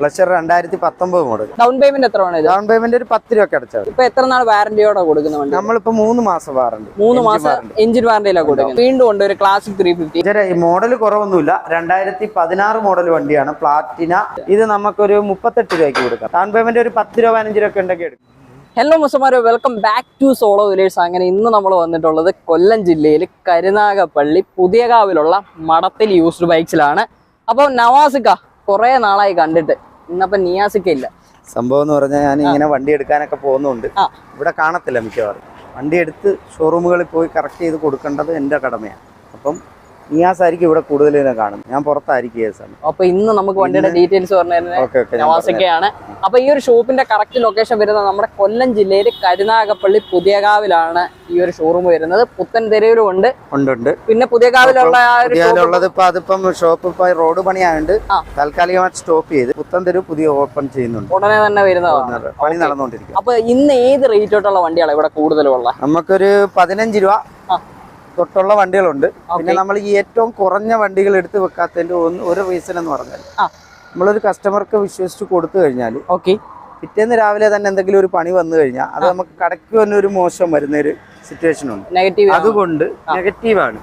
Pleasure രണ്ടായിരത്തി പത്തൊമ്പത് model down payment എത്ര ഡൗൺ പേയ്മെന്റ് ഒരു പത്ത് രൂപ അടച്ചാൽ ഇപ്പൊ എത്ര നാൾ വാറന്റിയോടെ കൊടുക്കുന്ന വണ്ടി? നമ്മളിപ്പോ മൂന്ന് മാസം വാറന്റി മൂന്ന് മാസം എഞ്ചിൻ വാറന്റിയിലാണ് കൊടുക്കുന്നത്. വീണ്ടും ഉണ്ട് ഒരു ക്ലാസിക് ത്രീ ഫിഫ്റ്റി മോഡൽ കുറവൊന്നുമില്ല. രണ്ടായിരത്തി പതിനാറ് മോഡൽ വണ്ടിയാണ് പ്ലാറ്റിന ഇത് നമുക്കൊരു മുപ്പത്തെട്ട് രൂപയ്ക്ക് കൊടുക്കാം. ഡൗൺ പേയ്മെന്റ് ഒരു പത്ത് രൂപ പതിനഞ്ച് രൂപ ഉണ്ടെങ്കിൽ എടുക്കും. ഹലോ മുസമാരോ welcome back to solo Villiers അങ്ങനെ ഇന്ന് നമ്മൾ വന്നിട്ടുള്ളത് കൊല്ലം ജില്ലയിൽ കരുനാഗപ്പള്ളി പുതിയകാവിലുള്ള മടത്തിൽ യൂസ്ഡ് ബൈക്സിലാണ് അപ്പോൾ നവാസിക്ക കുറേ നാളായി കണ്ടിട്ട് ഇന്നപ്പം നിയാസിക്ക ഇല്ല സംഭവം എന്ന് പറഞ്ഞാൽ ഞാൻ ഇങ്ങനെ വണ്ടി എടുക്കാനൊക്കെ പോകുന്നുണ്ട്. ഇവിടെ കാണത്തില്ല മിക്കവാറും. വണ്ടി എടുത്ത് ഷോറൂമുകളിൽ പോയി കറക്റ്റ് ചെയ്ത് കൊടുക്കേണ്ടത് എന്റെ കടമയാണ്. അപ്പം നിയാസ് ആയിരിക്കും ഇവിടെ കൂടുതൽ ഇതിനെ കാണും ഞാൻ പുറത്തായിരിക്കും ഏത് സമയം അപ്പൊ ഇന്ന് നമുക്ക് വണ്ടിയുടെ ഡീറ്റെയിൽസ് പറഞ്ഞു തരുന്നത് ഓക്കെ ഓക്കെ നവാസിക്കയാണ് അപ്പൊ ഈ ഒരു ഷോപ്പിന്റെ കറക്റ്റ് ലൊക്കേഷൻ വരുന്നത് നമ്മുടെ കൊല്ലം ജില്ലയിൽ കരുനാഗപ്പള്ളി പുതിയകാവിലാണ് ഈ ഒരു ഷോറൂം വരുന്നത്. പുത്തൻ തെരുവിലും ഉണ്ട് ഉണ്ട്. പിന്നെ പുതിയകാവിലുള്ള ഉള്ളത് ഇപ്പൊ അതിപ്പം ഷോപ്പ് ഇപ്പൊ റോഡ് പണിയായോണ്ട്. താൽക്കാലികമായിട്ട് സ്റ്റോപ്പ് ചെയ്ത് പുത്തൻ തെരുവ് പുതിയ ഓപ്പൺ ചെയ്യുന്നുണ്ട്. ഉടനെ തന്നെ വരുന്നതാണ്. പണി നടന്നുകൊണ്ടിരിക്കും അപ്പൊ ഇന്ന് ഏത് റേറ്റ് തൊട്ടുള്ള വണ്ടിയാണ് ഇവിടെ കൂടുതലുള്ള? നമുക്കൊരു പതിനഞ്ച് രൂപ. തൊട്ടുള്ള വണ്ടികളുണ്ട്. പിന്നെ നമ്മൾ ഈ ഏറ്റവും കുറഞ്ഞ വണ്ടികൾ എടുത്ത് വെക്കാത്തതിന്റെ ഒന്ന് ഒരു റീസൺ എന്ന് പറഞ്ഞാൽ. നമ്മളൊരു കസ്റ്റമർക്ക് വിശ്വസിച്ച് കൊടുത്തു കഴിഞ്ഞാൽ ഓക്കെ പിറ്റേന്ന് രാവിലെ തന്നെ എന്തെങ്കിലും ഒരു പണി വന്നു കഴിഞ്ഞാൽ അത് നമുക്ക് കടയ്ക്ക് തന്നെ ഒരു മോശം വരുന്ന ഒരു സിറ്റുവേഷൻ ഉണ്ട് നെഗറ്റീവ് അതുകൊണ്ട് നെഗറ്റീവാണ്.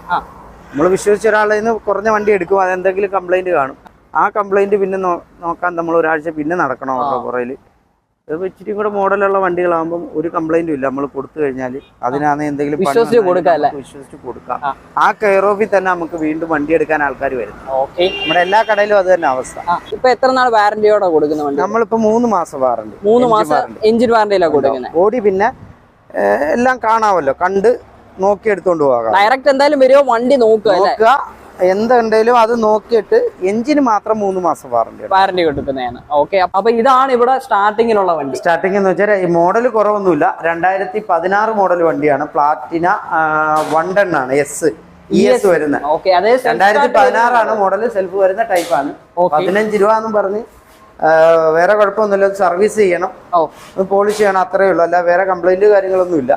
നമ്മൾ വിശ്വസിച്ച ഒരാളിൽ നിന്ന് കുറഞ്ഞ വണ്ടി എടുക്കും അതെന്തെങ്കിലും കംപ്ലൈന്റ് കാണും. ആ കംപ്ലൈന്റ് പിന്നെ നോക്കാൻ നമ്മൾ ഒരാഴ്ച പിന്നെ നടക്കണം ഓട്ടോ പുറയിൽ ഇത് ഇച്ചിരി കൂടെ മോഡലുള്ള വണ്ടികളാകുമ്പോൾ ഒരു കംപ്ലൈന്റും ഇല്ല. നമ്മൾ കൊടുത്തു കഴിഞ്ഞാൽ അതിനാണ് എന്തെങ്കിലും വിശ്വസിച്ച് കൊടുക്കാം വിശ്വസിച്ച് കൊടുക്കാം. ആ. കെയർ ഓഫിൽ തന്നെ നമുക്ക് വീണ്ടും വണ്ടി എടുക്കാൻ ആൾക്കാർ വരുന്നു. ഓക്കെ. നമ്മുടെ എല്ലാ കടയിലും അത് തന്നെ അവസ്ഥ. ഇപ്പൊ എത്ര നാൾ വാറന്റിയോടെ കൊടുക്കുന്ന വണ്ടി? നമ്മളിപ്പോ മൂന്ന് മാസം വാറന്റി. മൂന്ന് മാസം എഞ്ചിൻ വാറന്റിയിലാണ് കൊടുക്കുന്നത് ഓടി പിന്നെ എല്ലാം കാണാമല്ലോ കണ്ട് നോക്കി എടുത്തോണ്ട് പോകാം. ഡയറക്റ്റ് എന്തായാലും വരുമോ വണ്ടി നോക്കുക. എന്തുണ്ടെങ്കിലും അത് നോക്കിയിട്ട് എഞ്ചിന് മാത്രം മൂന്ന് മാസം വാറണ്ടി വാറണ്ടി കൊടുക്കുന്നതാണ്. ഓക്കെ അപ്പൊ ഇതാണ് ഇവിടെ സ്റ്റാർട്ടിങ്ങിലുള്ള വണ്ടി. സ്റ്റാർട്ടിംഗ് എന്ന് വെച്ചാൽ ഈ മോഡൽ കുറവൊന്നുമില്ല. രണ്ടായിരത്തി പതിനാറ് മോഡൽ വണ്ടിയാണ്. പ്ലാറ്റിന വൺ ടെൺ ആണ് എസ് ഇ എസ് വരുന്ന ഓക്കെ അതേ രണ്ടായിരത്തി പതിനാറാണ് മോഡൽ സെൽഫ് വരുന്ന ടൈപ്പാണ്. പതിനഞ്ച് രൂപ എന്നും പറഞ്ഞ് വേറെ കുഴപ്പമൊന്നുമില്ല. സർവീസ് ചെയ്യണം. പോളിഷ് ചെയ്യണം അത്രേ ഉള്ളൂ. അല്ല വേറെ കംപ്ലൈന്റ് കാര്യങ്ങളൊന്നും ഇല്ല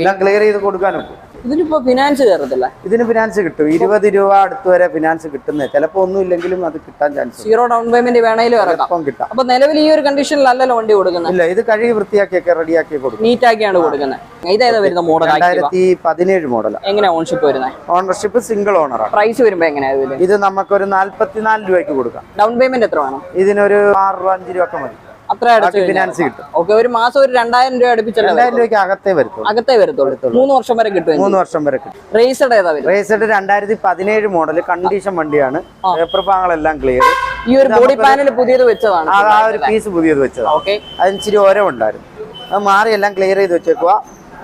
എല്ലാം ക്ലിയർ ചെയ്ത് കൊടുക്കാനും ഇതിലിപ്പോ ഫിനാൻസ് കയറത്തില്ല. ഇതിന് ഫിനാൻസ് കിട്ടും. ഇരുപത് രൂപ അടുത്ത് വരെ ഫിനാൻസ് കിട്ടുന്നത് ചിലപ്പോ ഒന്നും ഇല്ലെങ്കിലും അത് കിട്ടാൻ ചാൻസ് സീറോ ഡൗൺ പേയ്മെന്റ് വേണേലും ഇറക്കാം. കിട്ടാം. അപ്പൊ നിലവിൽ ഈ ഒരു കണ്ടീഷനിലല്ലല്ലോ വണ്ടി കൊടുക്കുന്നത് ഇല്ല ഇത് കഴുകി വൃത്തിയാക്കിയൊക്കെ റെഡിയാക്കി കൊടുക്കും. നീറ്റ് ആക്കിയാണ് കൊടുക്കുന്നത് ഇതേതാ വരുന്ന മോഡൽ രണ്ടായിരത്തി പതിനേഴ് മോഡൽ എങ്ങനെ ഓൺഷിപ്പ് വരുന്നത് ഓണർഷിപ്പ് സിംഗിൾ ഓണറാണ് പ്രൈസ് വരുമ്പോ എങ്ങനെയാ ഇത് നമുക്കൊരു നാല്പത്തിനാല് രൂപയ്ക്ക് കൊടുക്കാം. ഡൗൺ പേയ്മെന്റ് എത്ര വേണം? ഇതിനൊരു ആറ് രൂപ അഞ്ച് രൂപ ഒക്കെ മതി. അത്ര ഫിനാൻസ് കിട്ടും. ഓക്കെ ഒരു മാസം ഒരു രണ്ടായിരം രൂപ അടുപ്പിച്ചല്ലേ രണ്ടായിരം രൂപയ്ക്ക് അകത്തേ വരത്തുള്ളൂ. അകത്തേ വരത്തുള്ളൂ. മൂന്ന് വർഷം വരെ കിട്ടും മൂന്ന് വർഷം വരെ കിട്ടും. റേസഡ് ഏതാ റേസഡ് രണ്ടായിരത്തി പതിനേഴ് മോഡൽ കണ്ടീഷൻ വണ്ടിയാണ്. പേപ്പർ പാങ്ങളെല്ലാം ക്ലിയർ ഈ ഒരു ബോഡി പാനൽ പുതിയത് വെച്ചതാണ്. ആ ഒരു പീസ് പുതിയത് വെച്ചതാണ്. ഓക്കെ അതിന് ഇച്ചിരി ഓരമുണ്ടായിരുന്നു അത് മാറി എല്ലാം ക്ലിയർ ചെയ്ത് വെച്ചേക്കുക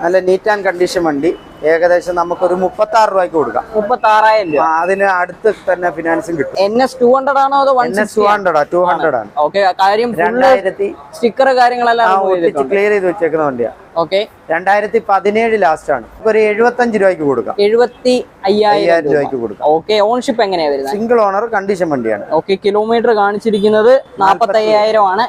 നല്ല നീറ്റ് ആൻഡ് കണ്ടീഷൻ വണ്ടി. ഏകദേശം നമുക്കൊരു മുപ്പത്തി ആറ് രൂപയ്ക്ക് കൊടുക്കാം. മുപ്പത്തി ആറായിരം രൂപ അതിന് അടുത്ത് തന്നെ ഫിനാൻസും കിട്ടും. എൻ എസ് ടു ഹൺഡ്രഡ് ആണോ അതോ one N S two hundred two hundred ആണ് ഓക്കെ കാര്യം രണ്ടായിരത്തി സ്റ്റിക്കർ കാര്യങ്ങളെല്ലാം ക്ലിയർ ചെയ്ത് വെച്ചേക്കുന്ന വണ്ടിയാണ് ഓക്കെ. രണ്ടായിരത്തി പതിനേഴ് ലാസ്റ്റ് ആണ്. ഒരു എഴുപത്തഞ്ച് രൂപയ്ക്ക് കൊടുക്കാം. എഴുപത്തി അയ്യായിരം രൂപയ്ക്ക് കൊടുക്കാം. ഓക്കെ ഓൺഷിപ്പ് എങ്ങനെയാ വരുന്നത്? സിംഗിൾ ഓണർ കണ്ടീഷൻ വണ്ടിയാണ്. ഓക്കെ കിലോമീറ്റർ കാണിച്ചിരിക്കുന്നത് നാപ്പത്തി അയ്യായിരം ആണ്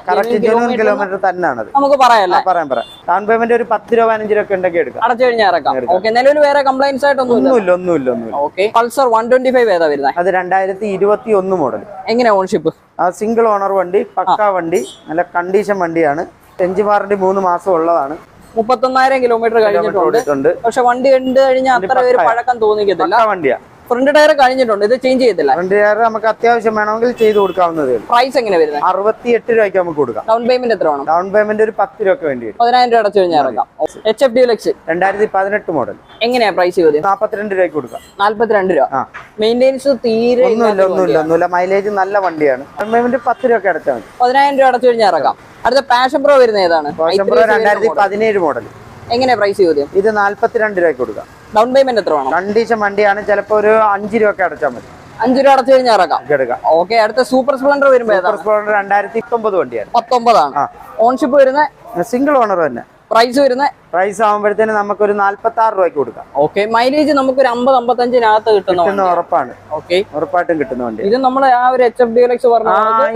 കിലോമീറ്റർ തന്നെയാണ് നമുക്ക് പറയാം പറയാം പറയാം. ഡൗൺ പേയ്മെന്റ് ഒരു പത്ത് രൂപ പതിനഞ്ച് രൂപ ഉണ്ടെങ്കിൽ എടുക്കാം. അടച്ചു കഴിഞ്ഞാൽ ഇറക്കാം. ഓക്കെ നിലവിൽ വേറെ കംപ്ലൈൻസ് ആയിട്ടൊന്നുമില്ല ഒന്നുമില്ല ഒന്നുമില്ല okay Pulsar one twenty five ഏതാ വരുന്നത് അത് രണ്ടായിരത്തി ഇരുപത്തി ഒന്ന് മോഡൽ എങ്ങനെയാ ഓൺഷിപ്പ് സിംഗിൾ ഓണർ വണ്ടി പക്ക വണ്ടി നല്ല കണ്ടീഷൻ വണ്ടിയാണ്. എഞ്ചിൻ വാറണ്ടി മൂന്ന് മാസം ഉള്ളതാണ്. മുപ്പത്തൊന്നായിരം കിലോമീറ്റർ കഴിഞ്ഞിട്ടുണ്ട്. പക്ഷെ വണ്ടി കണ്ടു കഴിഞ്ഞാൽ അത്ര പേര് പഴക്കം തോന്നിക്കത്തില്ല. വണ്ടിയാണ് വണ്ടിയാ. ഫ്രണ്ട് ടയർ കഴിഞ്ഞിട്ടുണ്ട്. ഇത് ചേഞ്ച് ചെയ്തില്ല. ഫ്രണ്ട് ടയർ നമുക്ക് അത്യാവശ്യം വേണമെങ്കിൽ ചെയ്ത് കൊടുക്കാവുന്നതേ പ്രൈസ് എങ്ങനെ വരുന്നത് അറുപത്തി എട്ട് രൂപയ്ക്ക് നമുക്ക് കൊടുക്കാം. ഡൗൺ പേയ്മെന്റ് എത്ര വേണം? ഡൗൺ പേയ്മെന്റ് ഒരു പത്ത് രൂപ വേണ്ടി പതിനായിരം രൂപ അടച്ചു കഴിഞ്ഞാൽ ഇറക്കാം. എച്ച് എഫ് രണ്ടായിരത്തി പതിനെട്ട് മോഡൽ എങ്ങനെയാ പ്രൈസ് ചോദ്യം? നാൽപ്പത്തിരണ്ട് രൂപയ്ക്ക് കൊടുക്കാം. നാല്പത്തിരണ്ട് രൂപ. മെയിന്റെനൻസ് തീരെ ഒന്നുമില്ല ഒന്നുമില്ല ഒന്നുമില്ല. മൈലേജ് നല്ല വണ്ടിയാണ്. ഡൗൺ പേയ്മെന്റ് പത്ത് രൂപ അടച്ചാൽ മതി. പതിനായിരം രൂപ അടച്ചു കഴിഞ്ഞാൽ ഇറക്കാം. അടുത്ത പാഷൻ പ്രോ വരുന്ന ഏതാണ്? പാഷൻ പ്രോ രണ്ടായിരത്തി പതിനേഴ് മോഡൽ എങ്ങനെയാ പ്രൈസ് ചോദ്യം? ഇത് നാല്പത്തിരണ്ട് രൂപയ്ക്ക് കൊടുക്കാം. ഡൗൺ പേയ്മെന്റ് എത്ര വേണം? കണ്ടീഷൻ വണ്ടിയാണ് ചിലപ്പോ ഒരു അഞ്ച് ഒക്കെ അടച്ചാൽ മതി. അഞ്ചു രൂപ അടച്ചു കഴിഞ്ഞാൽ ഇറക്കാം. എടുക്കാം. ഓക്കെ അടുത്ത സൂപ്പർ സ്പ്ലെൻഡർ വരുമ്പോ സൂപ്പർ സ്പ്ലെൻഡർ രണ്ടായിരത്തി പത്തൊമ്പത് വണ്ടിയാണ് പത്തൊമ്പതാണ്. ഓൺഷിപ്പ് വരുന്ന സിംഗിൾ ഓണർ തന്നെ. പ്രൈസ് വരുന്ന പ്രൈസ് ആകുമ്പോഴത്തേന് നമുക്കൊരു നാല്പത്തി ആറ് രൂപയ്ക്ക് കൊടുക്കാം. ഓക്കെ മൈലേജ് നമുക്ക് നമുക്കൊരു അമ്പത് അമ്പത്തഞ്ചിനകത്ത് കിട്ടുന്ന ഉറപ്പാണ്. ഓക്കെ ഉറപ്പായിട്ടും കിട്ടുന്ന വണ്ടി ഇത് നമ്മളെ ആ ഒരു എച്ച് എഫ് ഡി എക്സ് പറഞ്ഞ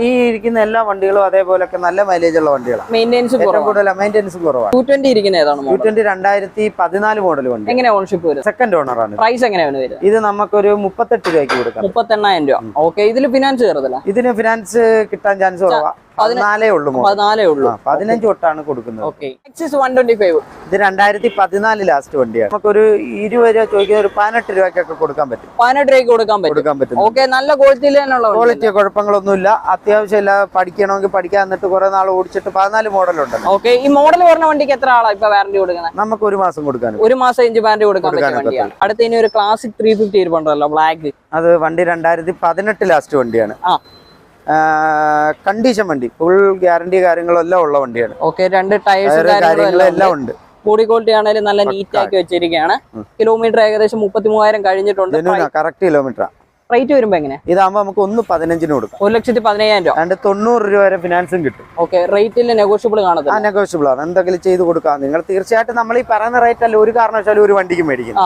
ഈ ഇരിക്കുന്ന എല്ലാ വണ്ടികളും അതേപോലൊക്കെ നല്ല മൈലേജ് ഉള്ള വണ്ടികളാണ് മെയിന്റെനൻസ് കുറവാണ് മെയിന്റെനൻസ് കുറവാണ് ടു ട്വന്റി ഇരിക്കുന്ന ഏതാണ് ടു ട്വന്റി രണ്ടായിരത്തി പതിനാല് മോഡൽ വണ്ടി. എങ്ങനെ ഓൺഷിപ്പ് വരും? സെക്കൻഡ് ഓണർ ആണ്. പ്രൈസ് എങ്ങനെയാണ് വരുന്നത് ഇത് നമുക്കൊരു മുപ്പത്തെട്ട് രൂപയ്ക്ക് കൊടുക്കാം. മുപ്പത്തെണ്ണായിരം രൂപ. ഓക്കെ ഇതിൽ ഫിനാൻസ് കയറത്തില്ല? ഇതിന് ഫിനാൻസ് കിട്ടാൻ ചാൻസ് കുറവാ. പതിനാലേ ഉള്ളൂ പതിനാലേ ഉള്ളൂ. പതിനഞ്ച് തൊട്ടാണ് കൊടുക്കുന്നത്. വൺ ട്വന്റി ഫൈവ് ഇത് രണ്ടായിരത്തി പതിനാല് ലാസ്റ്റ് വണ്ടിയാണ്. നമുക്കൊരു ഇരുപത് രൂപ ചോദിക്കുന്ന ഒരു പതിനെട്ട് രൂപയ്ക്കൊക്കെ കൊടുക്കാൻ പറ്റും. പതിനെട്ട് രൂപയ്ക്ക് കൊടുക്കാൻ പറ്റും. കൊടുക്കാൻ പറ്റും. ഓക്കെ നല്ല ക്വാളിറ്റിയിൽ തന്നെയുള്ള ക്വാളിറ്റി കുഴപ്പങ്ങളൊന്നുമില്ല. അത്യാവശ്യം എല്ലാ പഠിക്കണമെങ്കിൽ പഠിക്കാൻ എന്നിട്ട് കുറെ നാൾ ഓടിച്ചിട്ട് പതിനാല് മോഡലുണ്ട് ഓക്കെ ഈ മോഡൽ പറഞ്ഞ വണ്ടിക്ക് എത്ര ആളാ ഇപ്പൊ വാറന്റി കൊടുക്കുന്നത് നമുക്ക് ഒരു മാസം കൊടുക്കാൻ ഒരു മാസം ഇഞ്ച് വാറന്റി കൊടുക്കാൻ വണ്ടിയാണ് അടുത്ത ഇനി ഒരു ക്ലാസിക് ത്രീ ഫിഫ്റ്റി ഇരുപണ്ടല്ലോ ബ്ലാക്ക് അത് വണ്ടി രണ്ടായിരത്തി പതിനെട്ട് ലാസ്റ്റ് വണ്ടിയാണ്. ആ. കണ്ടീഷൻ വണ്ടി. ഫുൾ ഗ്യാരണ്ടി കാര്യങ്ങളെല്ലാം ഉള്ള വണ്ടിയാണ്. ഓക്കെ രണ്ട് ടയേഴ്സ് കാര്യങ്ങളെല്ലാം ഉണ്ട്. ബോഡി ക്വാളിറ്റി ആണെങ്കിലും നല്ല നീറ്റ് ആക്കി വെച്ചിരിക്കുകയാണ്. കിലോമീറ്റർ ഏകദേശം മുപ്പത്തി മൂവായിരം കഴിഞ്ഞിട്ടുണ്ട് കറക്റ്റ് കിലോമീറ്റർ റേറ്റ് വരുമ്പോ എങ്ങനെ? ഇതാകുമ്പോ നമുക്ക് ഒന്ന് പതിനഞ്ചിന് കൊടുക്കാം. ഒരു ലക്ഷത്തി പതിനയ്യായിരം രൂപ. രണ്ട് തൊണ്ണൂറ് രൂപ വരെ ഫിനാൻസും കിട്ടും. ഓക്കെ റേറ്റിൽ നെഗോഷ്യബിൾ ആ നെഗോഷ്യബിൾ ആണ്. എന്തെങ്കിലും ചെയ്ത് കൊടുക്കാം. നിങ്ങൾ തീർച്ചയായിട്ടും നമ്മൾ ഈ പറയുന്ന റേറ്റ് അല്ല ഒരു കാരണവശാലും ഒരു വണ്ടിക്ക് മേടിക്കും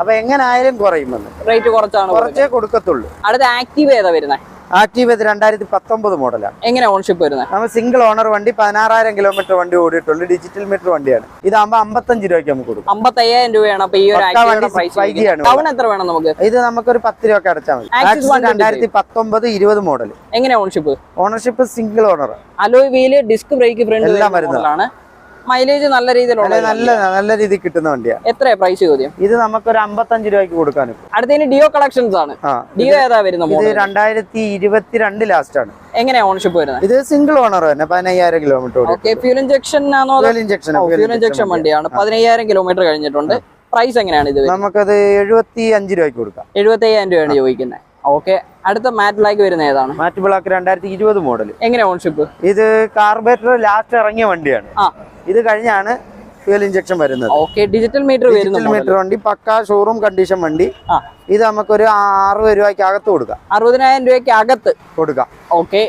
അപ്പൊ എങ്ങനെ ആയാലും കുറയും റേറ്റ് കുറച്ചാണ് കുറച്ചേ കൊടുക്കത്തുള്ളൂ. അടുത്ത ആക്റ്റീവ് ഏതാ വരുന്നത് ആക്റ്റീവ് ഇത് രണ്ടായിരത്തി പത്തൊമ്പത് മോഡലാണ്. എങ്ങനെ ഓൺഷിപ്പ് വരുന്നത് നമ്മൾ സിംഗിൾ ഓണർ വണ്ടി പതിനാറായിരം കിലോമീറ്റർ വണ്ടി ഓടിയിട്ടുള്ളൂ. ഡിജിറ്റൽ മീറ്റർ വണ്ടിയാണ്. ഇതാകുമ്പോൾ അമ്പത്തഞ്ച് രൂപയ്ക്ക് നമുക്ക് കൊടുക്കും. അമ്പത്തയ്യായിരം രൂപയാണ് അപ്പൊ ഈ ഒരു പക്കാ ആക്റ്റീവയുടെ വണ്ടി പ്രൈസ് 5G ആണ് ടൗൺ എത്ര വേണം നമുക്ക്? ഇത് നമുക്കൊരു പത്ത് രൂപ അടച്ചാൽ മതി. Axis Access 125. രണ്ടായിരത്തി പത്തൊമ്പത് ഇരുപത് മോഡൽ എങ്ങനെ ownership ownership single owner alloy wheel disc brake front എല്ലാം വരുന്നതാ. മൈലേജ് നല്ല രീതിയിലുള്ള നല്ല നല്ല രീതിയിൽ കിട്ടുന്ന വണ്ടിയാ. എത്രയാ പ്രൈസ് ചോദ്യം? ഇത് നമുക്ക് ഒരു അമ്പത്തഞ്ച് രൂപയ്ക്ക് കൊടുക്കാൻ അടുത്തതിന് ഡിയോ കളക്ഷൻസ് ആണ്. ഡിയോ ഏതാ വരുന്നത് മോഡൽ രണ്ടായിരത്തി ഇരുപത്തിരണ്ട് ലാസ്റ്റ് ആണ്. എങ്ങനെയാ ഓണർഷിപ്പ് വരുന്നത്? ഇത് സിംഗിൾ ഓണർ തന്നെ പതിനയ്യായിരം കിലോമീറ്റർ ഓക്കെ ഫ്യൂൽ ഇഞ്ചക്ഷൻ ആണോ ഫ്യൂൽ ഇഞ്ചക്ഷൻ ഫ്യൂൽ ഇഞ്ചക്ഷൻ വണ്ടിയാണ്. പതിനയ്യായിരം കിലോമീറ്റർ കഴിഞ്ഞിട്ടുണ്ട്. പ്രൈസ് എങ്ങനെയാണ് ഇത് നമുക്കത് എഴുപത്തി അഞ്ച് രൂപയ്ക്ക് കൊടുക്കാം. എഴുപത്തി അയ്യായിരം രൂപയാണ് ചോദിക്കുന്നത് ഓക്കെ അടുത്ത മാറ്റ് ബ്ലാക്ക് വരുന്ന ഏതാണ്? മാറ്റ് ബ്ലാക്ക് രണ്ടായിരത്തി ഇരുപത് മോഡൽ എങ്ങനെ ഓൺഷിപ്പ് ഇത് കാർബേറ്റർ ലാസ്റ്റ് ഇറങ്ങിയ വണ്ടിയാണ്. ആ. ഇത് കഴിഞ്ഞാണ് ഫ്യൂൽ ഇഞ്ചക്ഷൻ വരുന്നത്. Okay digital meter digital meter വണ്ടി പക്ക ഷോറൂം കണ്ടീഷൻ വണ്ടി. ഇത് നമുക്കൊരു അറുപത് രൂപയ്ക്ക് അകത്ത് കൊടുക്കാം. അറുപതിനായിരം രൂപയ്ക്ക് അകത്ത്. കൊടുക്കാം. ഓക്കെ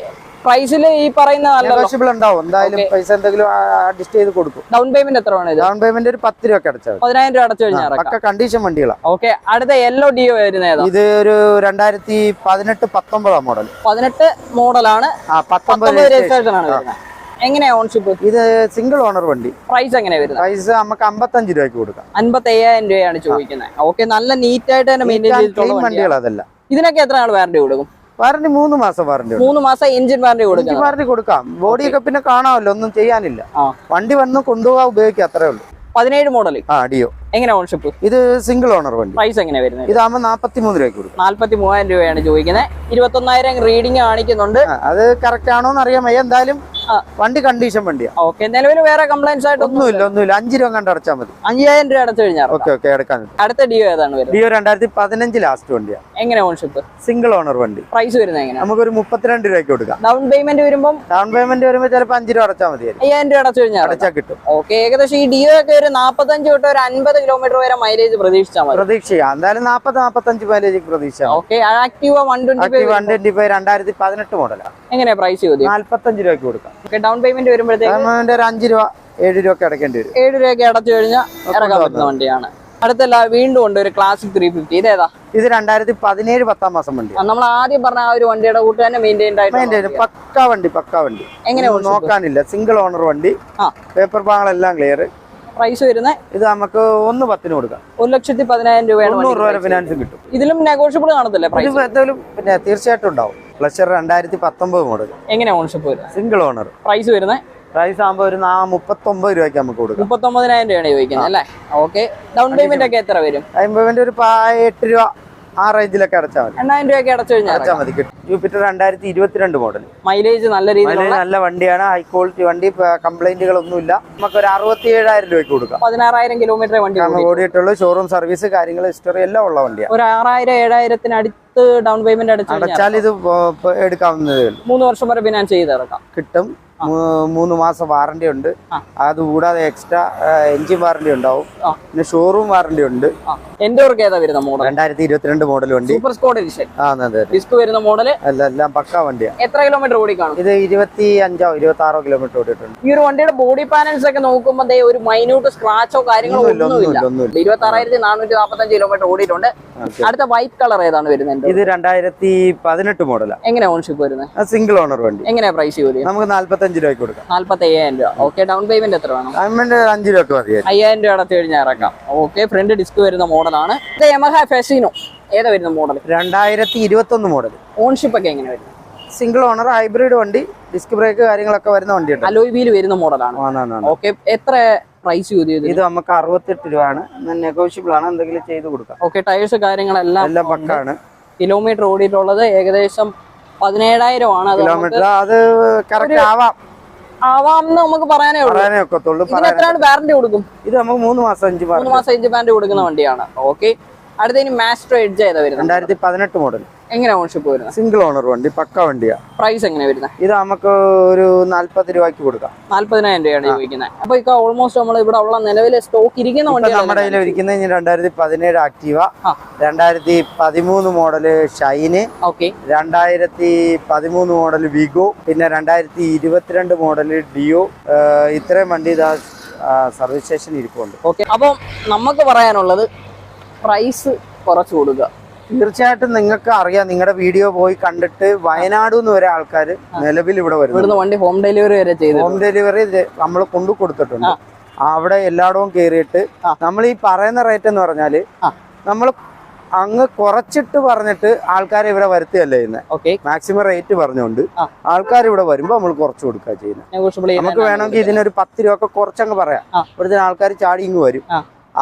പ്രൈസിൽ ഈ പറയുന്ന നെഗോഷ്യബിൾ ഉണ്ടാവും. എന്തായാലും പൈസ എന്തെങ്കിലും അഡ്ജസ്റ്റ് ചെയ്ത് കൊടുക്കും. ഡൗൺ പേയ്മെന്റ് എത്ര വേണം ഡൗൺ പേയ്മെന്റ് ഒരു പത്ത് രൂപ അടച്ചാൽ. പതിനായിരം രൂപ അടച്ചു കഴിഞ്ഞാൽ പക്ക കണ്ടീഷൻ വണ്ടികളാണ് ഓക്കെ അടുത്ത യെല്ലോ ഡിയോ വരുന്നത് ഇത് ഒരു രണ്ടായിരത്തി പതിനെട്ട് പത്തൊമ്പതാം മോഡൽ പതിനെട്ട് മോഡലാണ് പത്തൊമ്പത് പത്തൊമ്പത് രജിസ്ട്രേഷൻ ആണ് വരുന്നത്. എങ്ങനെയാ ഓൺഷിപ്പ് ഇത് സിംഗിൾ ഓണർ വണ്ടി. പ്രൈസ് എങ്ങനെ വരുന്നത്? പ്രൈസ് നമുക്ക് അമ്പത്തഞ്ച് രൂപയ്ക്ക് കൊടുക്കാം. അൻപത്തി അയ്യായിരം രൂപയാണ് ചോദിക്കുന്നത്. ഓക്കെ നല്ല നീറ്റ് ആയിട്ട് തന്നെ മെയിന്റെയിൻ ചെയ്തിട്ടുള്ള ക്ലീൻ വണ്ടിയാണ് വണ്ടികൾ അതല്ല. ഇതിനൊക്കെ എത്ര നാൾ വാറണ്ടി കൊടുക്കും? വാറണ്ടി മൂന്ന് മാസം വാറണ്ടി മൂന്ന് മാസം എഞ്ചിൻ വാറണ്ടി കൊടുക്കുന്നത് വാറണ്ടി കൊടുക്കാം. ബോഡിയൊക്കെ പിന്നെ കാണാമല്ലോ ഒന്നും ചെയ്യാനില്ല. വണ്ടി വന്ന് കൊണ്ടുപോകാൻ ഉപയോഗിക്കുക അത്രേ ഉള്ളൂ. പതിനേഴ് മോഡൽ ആ ഡിയോ എങ്ങനെ ഓൺഷിപ്പ് ഇത് സിംഗിൾ ഓണർ വണ്ടി. പ്രൈസ് എങ്ങനെ വരുന്നത്? ഇതാകുമ്പോൾ നാൽപ്പത്തി മൂന്ന് രൂപയ്ക്ക് കൊടുക്കും. മൂവായിരം രൂപയാണ് ചോദിക്കുന്നത്. ഇരുപത്തൊന്നായിരം റീഡിങ് കാണിക്കുന്നുണ്ട്. അത് കറക്റ്റ് ആണോ എന്ന് അറിയാൻ വയ്യ. എന്തായാലും. വണ്ടി കണ്ടീഷൻ വണ്ടിയാ. ഓക്കെ നിലവിൽ വേറെ കംപ്ലൈൻസ് ആയിട്ട് ഒന്നുമില്ല ഒന്നുമില്ല. അഞ്ച് രൂപ കണ്ട് അടച്ചാൽ മതി. അഞ്ചായിരം രൂപ അടച്ചു കഴിഞ്ഞാൽ ഓക്കെ ഓക്കെ അടക്കാൻ അടുത്ത ഡിയോ ഏതാണ് ഡിയോ രണ്ടായിരത്തി പതിനഞ്ച് ലാസ്റ്റ് വണ്ടിയാ. എങ്ങനെ ഓൺഷിപ്പ് സിംഗിൾ ഓണർ വണ്ടി. പ്രൈസ് വരുന്നത് എങ്ങനെ നമുക്കൊരു മുപ്പത്തിരണ്ട് രൂപയ്ക്ക് കൊടുക്കാം. ഡൗൺ പേയ്മെന്റ് വരുമ്പോൾ ഡൗൺ പേയ്മെന്റ് വരുമ്പോൾ ചിലപ്പോൾ അഞ്ച് രൂപ അടച്ചാൽ മതി അയ്യായിരം രൂപ അടച്ചു കഴിഞ്ഞാൽ അടച്ചാൽ കിട്ടും. ഓക്കെ ഏകദേശം ഈ ഡിയോ ഒക്കെ ഒരു നാപ്പത്തഞ്ച് തൊട്ട് ഒരു അൻപത് കിലോമീറ്റർ വരെ മൈലേജ് പ്രതീക്ഷിച്ചാൽ മതി. പ്രതീക്ഷിക്കാം. എന്തായാലും നാൽപ്പത് നാൽപ്പത്തഞ്ച് mileage പ്രതീക്ഷിച്ചാൽ okay Activa one twenty five one twenty five രണ്ടായിരത്തി പതിനെട്ട് മോഡലാണ് എങ്ങനെയാ പ്രൈസ് ചോദ്യം? നാല്പത്തഞ്ച് രൂപയ്ക്ക് കൊടുക്കാം. ഡൗൺ പേയ്മെന്റ് വരുമ്പോഴത്തേക്ക് ഒരു അഞ്ച് രൂപ ഏഴ് രൂപ അടക്കേണ്ടി വരും. ഏഴ് രൂപയൊക്കെ അടച്ചു കഴിഞ്ഞാൽ ഇറക്കാൻ പറ്റുന്ന വണ്ടിയാണ്. അടുത്തല്ല വീണ്ടും ഉണ്ട് ഒരു ക്ലാസിക് ത്രീ ഫിഫ്റ്റി ഇതേതാ? ഇത് രണ്ടായിരത്തി പതിനേഴ് പത്താം മാസം വണ്ടി. നമ്മൾ ആദ്യം പറഞ്ഞ ആ ഒരു വണ്ടിയുടെ കൂട്ട് തന്നെ മെയിന്റൈൻഡ് അതിന്റെ ആയിട്ട് പക്കാ വണ്ടി പക്കാ വണ്ടി. എങ്ങനെ നോക്കാനില്ല സിംഗിൾ ഓണർ വണ്ടി. ആ. പേപ്പർ ഭാഗങ്ങളെല്ലാം ക്ലിയർ പ്രൈസ് വരുന്നത് ഇത് നമുക്ക് ഒന്ന് പത്തിന് കൊടുക്കാം. ഒരു ലക്ഷത്തി പതിനായിരം രൂപയാണ് രൂപ ഫിനാൻസും കിട്ടും. ഇതിലും നെഗോഷ്യബിൾ കാണത്തില്ലേ പ്രൈസ് പിന്നെ തീർച്ചയായിട്ടും ഉണ്ടാവും. പ്ലഷർ രണ്ടായിരത്തി പത്തൊമ്പത് മോഡൽ എങ്ങനെ ഓണർഷിപ്പ് വരുന്നത് സിംഗിൾ ഓണർ പ്രൈസ് വരുന്നത് പ്രൈസ് ആകുമ്പോൾ ഒരു മുപ്പത്തൊമ്പത് രൂപയ്ക്ക് നമുക്ക് കൊടുക്കാം. മുപ്പത്തൊമ്പതിനായിരം രൂപയാണ് ചോദിക്കുന്നത് അല്ലേ? ഓക്കെ ഡൗൺ പേയ്മെന്റ് ഒക്കെ എത്ര വരും? ഡൗൺ പേയ്മെന്റ് ഒരു എട്ട് രൂപ. ആ റേഞ്ചിലൊക്കെ അടച്ചാൽ മതി. എണ്ണായിരം രൂപയൊക്കെ അടച്ചു കഴിഞ്ഞാൽ അടച്ചാൽ മതി. കിട്ടും. ജൂപ്പിറ്റർ രണ്ടായിരത്തി ഇരുപത്തിരണ്ട് മോഡൽ മൈലേജ് നല്ല രീതിയിൽ നല്ല വണ്ടിയാണ്. ഹൈ ക്വാളിറ്റി വണ്ടി. കംപ്ലൈന്റുകളൊന്നുമില്ല നമുക്ക് ഒരു അറുപത്തി ഏഴായിരം രൂപയ്ക്ക് കൊടുക്കാം. പതിനാറായിരം കിലോമീറ്റർ വണ്ടി ഓടിയിട്ടുള്ളൂ ഓടി. ഷോറൂം സർവീസ് കാര്യങ്ങൾ ഹിസ്റ്ററി എല്ലാം ഉള്ള വണ്ടിയാണ്. ഒരു ആറായിരം ഏഴായിരത്തിന് അടുത്ത് ഡൗൺ പേയ്മെന്റ് അടച്ചാൽ ഇത് എടുക്കാവുന്നതേ ഉള്ളൂ. മൂന്ന് വർഷം വരെ ഫിനാൻസ് ചെയ്ത് ഇറക്കാം കിട്ടും. മൂന്ന് മാസം വാറണ്ടി ഉണ്ട്. ആ. അത് കൂടാതെ എക്സ്ട്രാ എഞ്ചിൻ വാറണ്ടി ഉണ്ടാവും. പിന്നെ ഷോറൂം വാറണ്ടി ഉണ്ട്. ഓർക്ക് ഏതാ വരുന്ന മോഡൽ രണ്ടായിരത്തി ഇരുപത്തിരണ്ട് മോഡൽ വണ്ടി സൂപ്പർ സ്കോഡ് എഡിഷൻ ഡിസ്ക് വരുന്ന മോഡൽ അല്ല എല്ലാം പക്ക വണ്ടിയാണ് എത്ര കിലോമീറ്റർ ഓടി കാണും? ഇത് ഇരുപത്തി അഞ്ചോ ഇരുപത്തി ആറോ കിലോമീറ്റർ ഓടിയിട്ടുണ്ട്. ഈ ഒരു വണ്ടിയുടെ ബോഡി പാനൽസ് ഒക്കെ നോക്കുമ്പോൾ ഒരു മൈന്യൂട്ട് സ്ക്രാച്ചോ കാര്യങ്ങളോ ഒന്നുമില്ല ഇരുപത്തി ആറായിരത്തി നാനൂറ്റി നാൽപ്പത്തഞ്ച് കിലോമീറ്റർ ഓടിയിട്ടുണ്ട്. അടുത്ത വൈറ്റ് കളർ ഏതാണ് വരുന്നത് ഇത് രണ്ടായിരത്തി പതിനെട്ട് മോഡലാണ് എങ്ങനെ ഓൺഷിപ്പ് വരുന്നത്? സിംഗിൾ ഓണർ വണ്ടി. എങ്ങനെയാ പ്രൈസ് നമുക്ക് നാല്പത്തഞ്ച് രൂപയ്ക്ക് കൊടുക്കാം. നാല്പത്തി അയ്യായിരം രൂപ. ഓക്കെ ഡൗൺ പേയ്മെന്റ് എത്ര വേണം? പേയ്മെന്റ് അഞ്ച് രൂപയ്ക്ക് മതി. അയ്യായിരം രൂപ അടച്ചു കഴിഞ്ഞാൽ ഇറക്കാം. ഓക്കെ ഫ്രണ്ട് ഡിസ്ക് വരുന്ന മോഡലാണ് ഇത് യമഹ ഫെസിനോ ഏതാ വരുന്ന മോഡൽ രണ്ടായിരത്തി ഇരുപത്തി ഒന്ന് മോഡൽ ഓൺഷിപ്പ് ഒക്കെ എങ്ങനെ വരും സിംഗിൾ ഓണർ ഹൈബ്രിഡ് വണ്ടി ഡിസ്ക് ബ്രേക്ക് കാര്യങ്ങളൊക്കെ വരുന്ന വണ്ടിയുണ്ട് അലോയ് വീൽ വരുന്ന മോഡലാണ് ഓക്കെ എത്ര പ്രൈസ് ഇത് നമുക്ക് അറുപത്തെട്ട് രൂപയാണ്. നെഗോഷ്യബിൾ ആണ്. എന്തെങ്കിലും ചെയ്ത് കൊടുക്കാം. ഓക്കെ ടയേഴ്സ് കാര്യങ്ങളെല്ലാം എല്ലാം പക്കാണ്. കിലോമീറ്റർ ഓടിയിട്ടുള്ളത്. ഏകദേശം പതിനേഴായിരം ആണ് കിലോമീറ്റർ. അത് കറക്റ്റ് ആവാം. ആവാം നമുക്ക് പറയാനേ ഉള്ളൂ. പറയാനേ ഒക്കത്തുള്ളൂ. എത്രയാണ് വാറന്റി കൊടുക്കും? ഇത് നമുക്ക് മൂന്ന് മാസം അഞ്ച് മൂന്ന് മാസം അഞ്ച് വാറന്റി കൊടുക്കുന്ന വണ്ടിയാണ്. ഓക്കെ അടുത്ത ഇനി മാസ്റ്റർ എഡ്ജ് ഏതാ വരുന്നത്? രണ്ടായിരത്തി പതിനെട്ട് മോഡൽ എങ്ങനെ ഓണർഷിപ്പ് വരുന്നത്? സിംഗിൾ ഓണർ വണ്ടി പക്ക വണ്ടിയാ. പ്രൈസ് എങ്ങനെ വരുന്നത്? ഇത് നമുക്ക് ഒരു നാല്പത് രൂപയ്ക്ക് കൊടുക്കാം. നാല്പതിനായിരം രൂപയാണ് ചോദിക്കുന്നത് അപ്പൊ ഇപ്പൊ ഓൾമോസ്റ്റ് നമ്മൾ ഇവിടെ ഉള്ള നിലവിലെ സ്റ്റോക്ക് ഇരിക്കുന്ന വണ്ടി നമ്മുടെ കയ്യിൽ ഇരിക്കുന്നത് ഇനി രണ്ടായിരത്തി പതിനേഴ് ആക്റ്റീവ. രണ്ടായിരത്തി പതിമൂന്ന് മോഡൽ ഷൈന് ഓക്കെ രണ്ടായിരത്തി പതിമൂന്ന് മോഡൽ വിഗോ പിന്നെ രണ്ടായിരത്തി ഇരുപത്തിരണ്ട് മോഡൽ ഡിയോ ഇത്രയും വണ്ടി ഇതാ സർവീസ് സ്റ്റേഷൻ ഇരിപ്പുണ്ട്. ഓക്കെ അപ്പം നമുക്ക് പറയാനുള്ളത് പ്രൈസ് കുറച്ച് കൊടുക്കുക. തീർച്ചയായിട്ടും നിങ്ങൾക്ക് അറിയാം. നിങ്ങളുടെ വീഡിയോ പോയി കണ്ടിട്ട് വയനാട് നിന്ന് വരെ ആൾക്കാർ നിലവിൽ ഇവിടെ വരുന്നു ഇവിടുന്ന് വണ്ടി ഹോം ഡെലിവറി വരെ ചെയ്തു ഹോം ഡെലിവറി നമ്മൾ കൊണ്ടു കൊടുത്തിട്ടുണ്ട്. അവിടെ എല്ലായിടവും കയറിയിട്ട്. നമ്മൾ ഈ പറയുന്ന റേറ്റ് എന്ന് പറഞ്ഞാൽ നമ്മൾ അങ്ങ് കുറച്ചിട്ട് പറഞ്ഞിട്ട് ആൾക്കാരെ ഇവിടെ വരുത്തുകയല്ല ചെയ്യുന്നത് ഓക്കെ മാക്സിമം റേറ്റ് പറഞ്ഞുകൊണ്ട്. ആൾക്കാർ ഇവിടെ വരുമ്പോൾ നമ്മൾ കുറച്ച് കൊടുക്കുക ചെയ്യുന്നത് നമുക്ക് വേണമെങ്കിൽ ഇതിനൊരു പത്ത് രൂപ ഒക്കെ കുറച്ചങ്ങ് പറയാം. ഇവിടുത്തെ ആൾക്കാർ ചാടി ഇങ്ങ് വരും.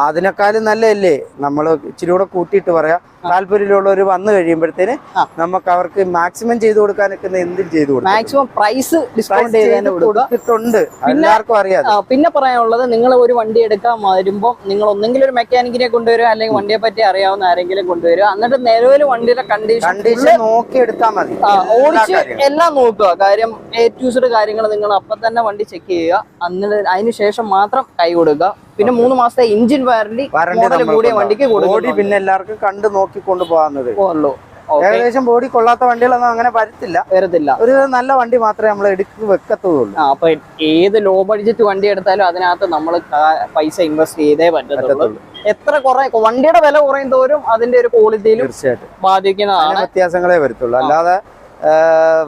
അതിനേക്കാളും നല്ലതല്ലേ? നമ്മൾ ഇച്ചിരി കൂടെ കൂട്ടിയിട്ട് പറയാം. താല്പര്യമുള്ളവർ വന്നു കഴിയുമ്പോഴത്തേന്. നമുക്ക് അവർക്ക് മാക്സിമം ചെയ്തു കൊടുക്കാനൊക്കെ എന്തും ചെയ്തു കൊടുക്കും. മാക്സിമം പ്രൈസ് ഡിസ്കൗണ്ട് കൊടുത്തിട്ടുണ്ട്. എല്ലാവർക്കും അറിയാം പിന്നെ പറയാനുള്ളത് നിങ്ങൾ ഒരു വണ്ടി എടുക്കാൻ വരുമ്പോൾ നിങ്ങൾ ഒന്നെങ്കിലും ഒരു മെക്കാനിക്കിനെ കൊണ്ടുവരുക അല്ലെങ്കിൽ വണ്ടിയെ പറ്റി അറിയാവുന്ന ആരെങ്കിലും കൊണ്ടുവരുക. എന്നിട്ട് നിലവിൽ വണ്ടിയുടെ കണ്ടീഷൻ കണ്ടീഷൻ നോക്കി എടുത്താൽ മതി. ഓടിച്ച് എല്ലാം നോക്കുക. കാര്യം എ ടു സെഡ് കാര്യങ്ങൾ നിങ്ങൾ അപ്പൊ തന്നെ വണ്ടി ചെക്ക് ചെയ്യുക. അന്നിട്ട് അതിന് ശേഷം മാത്രം കൈ കൊടുക്കുക. പിന്നെ മൂന്ന് മാസത്തെ എഞ്ചിൻ വാറണ്ടി വാറന്റി മോഡൽ കൂടിയ വണ്ടിക്ക് കൊടുക്കും പിന്നെ എല്ലാവർക്കും കണ്ട് നോക്കി കൊണ്ടുപോകാവുന്നത്. ഉള്ളൂ ഓക്കെ. ഏകദേശം ബോഡി കൊള്ളാത്ത വണ്ടികളൊന്നും അങ്ങനെ വരത്തില്ല. വരത്തില്ല. ഒരു നല്ല വണ്ടി മാത്രമേ നമ്മൾ എടുക്ക് വെക്കത്തുള്ളൂ. അപ്പൊ ഏത് ലോ ബഡ്ജറ്റ് വണ്ടി എടുത്താലും അതിനകത്ത് നമ്മൾ പൈസ ഇൻവെസ്റ്റ് ചെയ്തേ പറ്റത്തുള്ളൂ. എത്ര കുറേ വണ്ടിയുടെ വില കുറയും തോറും അതിന്റെ ഒരു ക്വാളിറ്റിയിലും തീർച്ചയായിട്ടും. ബാധിക്കുന്നതാണ്. വ്യത്യാസങ്ങളെ വരത്തുള്ളൂ. അല്ലാതെ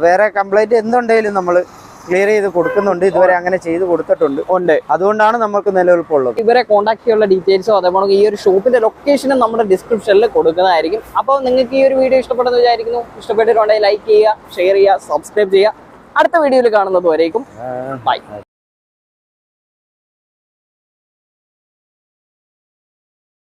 വേറെ കംപ്ലൈന്റ് എന്തുണ്ടെങ്കിലും നമ്മൾ ക്ലിയർ ചെയ്ത് കൊടുക്കുന്നുണ്ട്. ഇതുവരെ അങ്ങനെ ചെയ്ത് കൊടുത്തിട്ടുണ്ട്. ഉണ്ട്. അതുകൊണ്ടാണ് നമുക്ക് നിലനിൽപ്പുള്ളത്. ഇവരെ കോൺടാക്ട് ചെയ്യാനുള്ള ഡീറ്റെയിൽസോ അതേപോലെ ഈ ഒരു ഷോപ്പിന്റെ ലൊക്കേഷനും നമ്മുടെ ഡിസ്ക്രിപ്ഷനിൽ കൊടുക്കുന്നതായിരിക്കും. അപ്പോൾ നിങ്ങൾക്ക് ഈ ഒരു വീഡിയോ ഇഷ്ടപ്പെട്ടെന്ന് വിചാരിക്കുന്നു. ഇഷ്ടപ്പെട്ടിട്ടുണ്ടെങ്കിൽ ലൈക്ക് ചെയ്യുക ഷെയർ ചെയ്യുക സബ്സ്ക്രൈബ് ചെയ്യുക. അടുത്ത വീഡിയോയിൽ കാണുന്നത് വരേക്കും. ബൈ